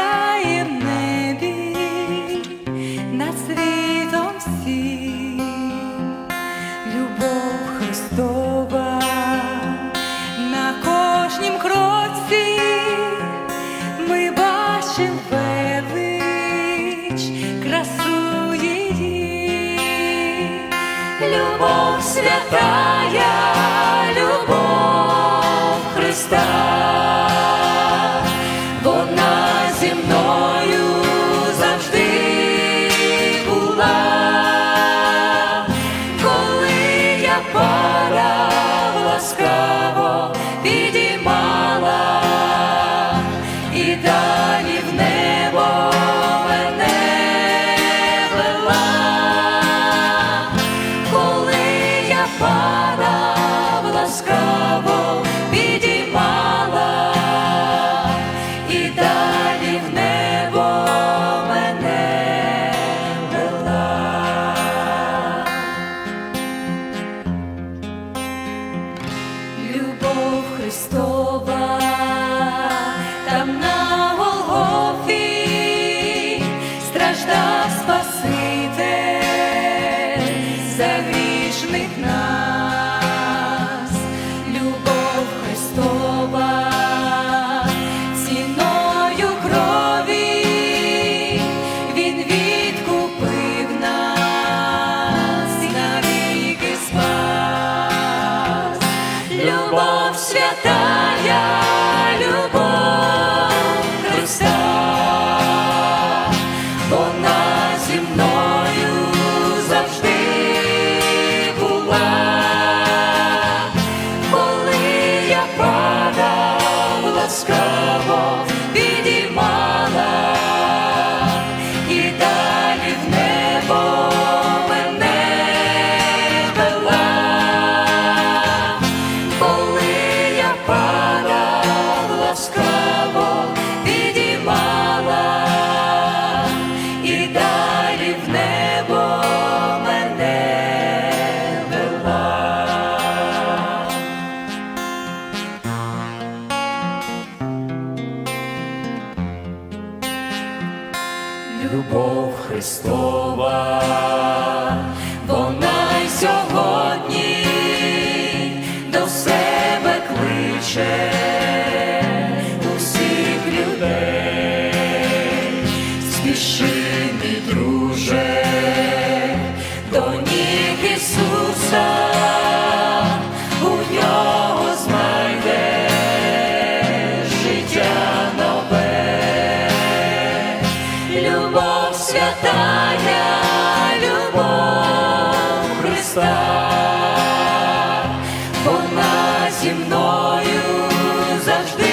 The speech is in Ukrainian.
сяє в небі над світом всім. Любов Христова на кожнім кроці. Ми бачимо велич красу її, любов святая, любов Христа. слова, там на Голгофі страждав Спаситель. sky. любов Христова, вона й сьогодні до себе кличе усіх людей, спіши, мій друже, до ніг Ісуса. тая Христа, вона зі мною завжди.